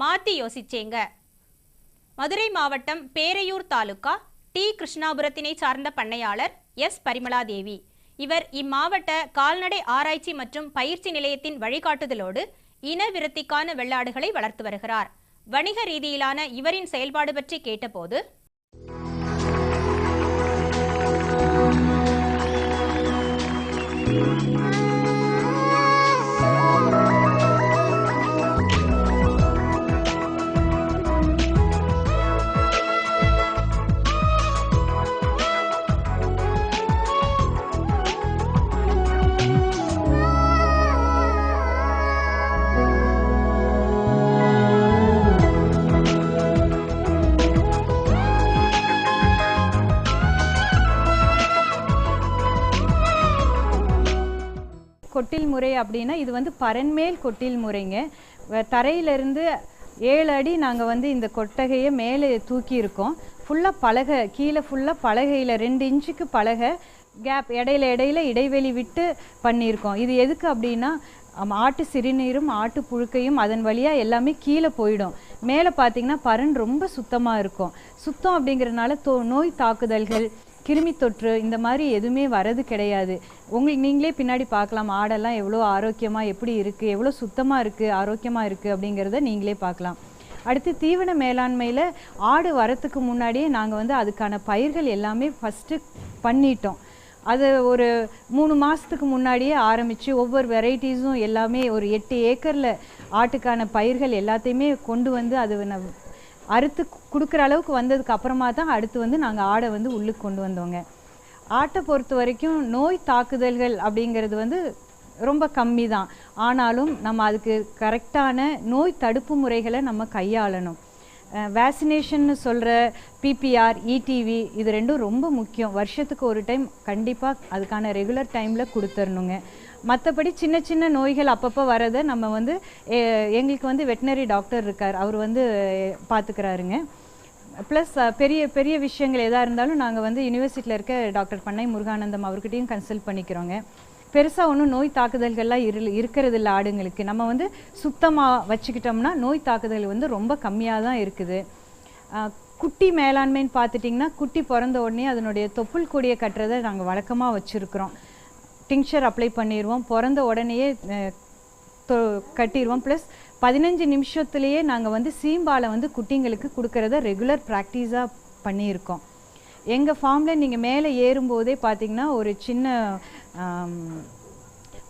மாற்றி யோசிச்சேங்க. மதுரை மாவட்டம் பேரையூர் தாலுகா டி. கிருஷ்ணாபுரத்தினை சார்ந்த பண்ணையாளர் எஸ். பரிமலாதேவி இவர் இம்மாவட்ட கால்நடை ஆராய்ச்சி மற்றும் பயிற்சி நிலையத்தின் வழிகாட்டுதலோடு இன விருத்திக்கான வெள்ளாடுகளை வளர்த்து வருகிறார். வணிக ரீதியிலான இவரின் செயல்பாடு பற்றி கேட்டபோது கொட்டில் முறை அப்படின்னா இது வந்து பரன்மேல் கொட்டில் முறைங்க. வ- தரையிலிருந்து ஏழு அடி நாங்கள் வந்து இந்த கொட்டகையை மேலே தூக்கியிருக்கோம் ஃபுல்லாக பலகை கீழே ஃபுல்லாக பலகையில் ரெண்டு இன்ச்சுக்கு பலகை கேப் இடையில இடையில இடைவெளி விட்டு பண்ணியிருக்கோம். இது எதுக்கு அப்படின்னா ஆட்டு சிறுநீரும் ஆட்டு புழுக்கையும் அதன் வழியாக எல்லாமே கீழே போயிடும். மேலே பார்த்தீங்கன்னா பரன் ரொம்ப சுத்தமாக இருக்கும். சுத்தம் அப்படிங்கிறதுனால தோ நோய் தாக்குதல்கள் கிருமி தொற்று இந்த மாதிரி எதுவுமே வரது கிடையாது. உங்களுக்கு நீங்களே பின்னாடி பார்க்கலாம். ஆடெல்லாம் எவ்வளோ ஆரோக்கியமாக எப்படி இருக்குது எவ்வளோ சுத்தமாக இருக்குது ஆரோக்கியமாக இருக்குது அப்படிங்கிறத நீங்களே பார்க்கலாம். அடுத்து தீவன மேலாண்மையில் ஆடு வரத்துக்கு முன்னாடியே நாங்கள் வந்து அதுக்கான பயிர்கள் எல்லாமே ஃபஸ்ட்டு பண்ணிட்டோம். அது ஒரு மூணு மாதத்துக்கு முன்னாடியே ஆரம்பித்து ஒவ்வொரு வெரைட்டிஸும் எல்லாமே ஒரு எட்டு ஏக்கரில் ஆட்டுக்கான பயிர்கள் எல்லாத்தையுமே கொண்டு வந்து அது அறுத்து கொடுக்குற அளவுக்கு வந்ததுக்கு அப்புறமா தான் அடுத்து வந்து நாங்கள் ஆடை வந்து உள்ளுக்கு கொண்டு வந்தோங்க. ஆட்டை பொறுத்த வரைக்கும் நோய் தாக்குதல்கள் அப்படிங்கிறது வந்து ரொம்ப கம்மி தான் ஆனாலும் நம்ம அதுக்கு கரெக்டான நோய் தடுப்பு முறைகளை நம்ம கையாளணும். வேக்சினேஷன்னு சொல்கிற பிபிஆர் இடிவி இது ரெண்டும் ரொம்ப முக்கியம். வருஷத்துக்கு ஒரு டைம் கண்டிப்பாக அதுக்கான ரெகுலர் டைமில் கொடுத்துடணுங்க. மற்றபடி சின்ன சின்ன நோய்கள் அப்பப்போ வரதை நம்ம வந்து எ- எங்களுக்கு வந்து வெட்டினரி டாக்டர் இருக்கார். அவர் வந்து பார்த்துக்கிறாருங்க ப்ளஸ் பெரிய பெரிய விஷயங்கள் எதாக இருந்தாலும் நாங்கள் வந்து யூனிவர்சிட்டியில் இருக்க டாக்டர் பண்ணை முருகானந்தம் அவர்கிட்டையும் கன்சல்ட் பண்ணிக்கிறோங்க. பெருசாக ஒன்றும் நோய் தாக்குதல்கள்லாம் இரு இருக்கிறது இல்லை ஆடுங்களுக்கு. நம்ம வந்து சுத்தமாக வச்சுக்கிட்டோம்னா நோய் தாக்குதல் வந்து ரொம்ப கம்மியாக தான் இருக்குது குட்டி மேலாண்மைன்னு பார்த்துட்டிங்கன்னா குட்டி பிறந்த உடனே அதனுடைய தொப்புள் கொடியை கட்டுறதை நாங்கள் வழக்கமாக வச்சுருக்குறோம். டிங்ஷர் அப்ளை பண்ணிடுவோம் பிறந்த உடனேயே தொ- கட்டிடுவோம் ப்ளஸ் பதினஞ்சு நிமிஷத்துலேயே நாங்கள் வந்து சீம்பாலை வந்து குட்டிங்களுக்கு கொடுக்கறத ரெகுலர் ப்ராக்டிஸாக பண்ணியிருக்கோம். எங்கள் ஃபார்மில் நீங்கள் மேலே ஏறும்போதே பார்த்தீங்கன்னா ஒரு சின்ன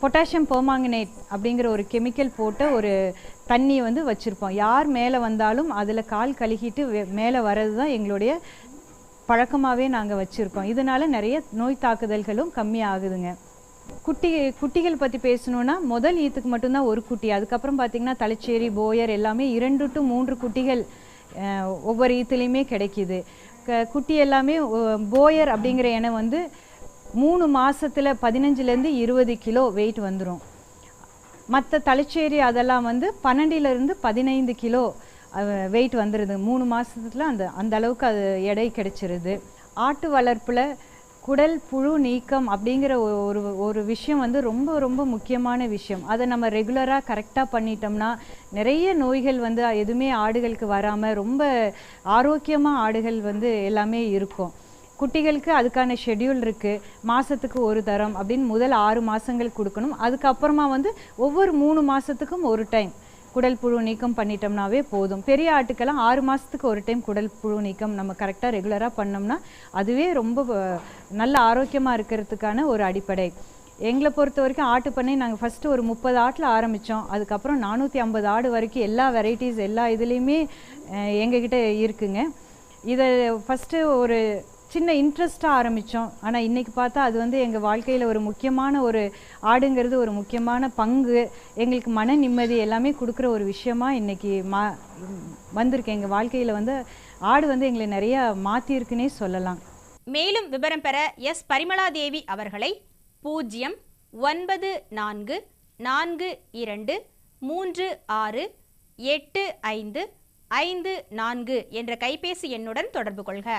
பொட்டாசியம் பெர்மாங்கனேட் அப்படிங்கிற ஒரு கெமிக்கல் போட்ட ஒரு தண்ணியை வந்து வச்சுருப்போம். யார் மேலே வந்தாலும் அதில் கால் கழுகிட்டு மேலே வர்றது தான் எங்களுடைய பழக்கமாகவே நாங்கள் வச்சுருக்கோம். இதனால நிறைய நோய் தாக்குதல்களும் கம்மியாகுதுங்க. குட்டி குட்டிகள் பற்றி பேசணுன்னா முதல் ஈத்துக்கு மட்டும்தான் ஒரு குட்டி. அதுக்கப்புறம் பார்த்தீங்கன்னா தலைச்சேரி போயர் எல்லாமே இரண்டு டு மூன்று குட்டிகள் ஒவ்வொரு ஈத்துலேயுமே கிடைக்கிது. க குட்டி எல்லாமே போயர் அப்படிங்கிற இனம் வந்து மூணு மாதத்தில் பதினஞ்சுலேருந்து இருபது கிலோ வெயிட் வந்துடும் மற்ற தலைச்சேரி அதெல்லாம் வந்து பன்னெண்டுலேருந்து பதினைந்து கிலோ வெயிட் வந்துடுது மூணு மாதத்துல அந்த அந்த அளவுக்கு அது எடை கிடைச்சிருது. ஆட்டு வளர்ப்பில் குடல் புழு நீக்கம் அப்படிங்கிற ஒரு ஒரு விஷயம் வந்து ரொம்ப ரொம்ப முக்கியமான விஷயம். அதை நம்ம ரெகுலராக கரெக்டாக பண்ணிட்டோம்னா நிறைய நோய்கள் வந்து எதுவுமே ஆடுகளுக்கு வராமல் ரொம்ப ஆரோக்கியமாக ஆடுகள் வந்து எல்லாமே இருக்கும். குட்டிகளுக்கு அதுக்கான ஷெட்யூல் இருக்குது மாதத்துக்கு ஒரு தரம் அப்படின்னு முதல் ஆறு மாதங்கள் கொடுக்கணும். அதுக்கப்புறமா வந்து ஒவ்வொரு மூணு மாதத்துக்கும் ஒரு டைம் குடல் புழு நீக்கம் பண்ணிட்டோம்னாவே போதும். பெரிய ஆட்டுக்கெல்லாம் ஆறு மாதத்துக்கு ஒரு டைம் குடல் புழு நீக்கம் நம்ம கரெக்டாக ரெகுலராக பண்ணோம்னா அதுவே ரொம்ப நல்ல ஆரோக்கியமாக இருக்கிறதுக்கான ஒரு அடிப்படை. எங்களை பொறுத்த வரைக்கும் ஆட்டு பண்ணை நாங்கள் ஃபஸ்ட்டு ஒரு முப்பது ஆட்டில் ஆரம்பித்தோம் அதுக்கப்புறம் நானூற்றி ஐம்பது ஆடு வரைக்கும் எல்லா வெரைட்டிஸ் எல்லா இதுலேயுமே எங்ககிட்ட இருக்குங்க. இதை ஃபஸ்ட்டு ஒரு சின்ன இன்ட்ரெஸ்ட்டாக ஆரம்பித்தோம் ஆனால் இன்றைக்கி பார்த்தா அது வந்து எங்கள் வாழ்க்கையில் ஒரு முக்கியமான ஒரு ஆடுங்கிறது ஒரு முக்கியமான பங்கு. எங்களுக்கு மன நிம்மதி எல்லாமே கொடுக்குற ஒரு விஷயமா இன்றைக்கி மா வந்திருக்கு. எங்கள் வாழ்க்கையில் வந்து ஆடு வந்து எங்களை நிறையா மாற்றியிருக்குன்னே சொல்லலாம். மேலும் விவரம் பெற எஸ். பரிமளாதேவி அவர்களை பூஜ்ஜியம் ஒன்பது நான்கு நான்கு இரண்டு மூன்று ஆறு எட்டு ஐந்து ஐந்து நான்கு என்ற கைபேசி எண்ணுடன் தொடர்பு கொள்க.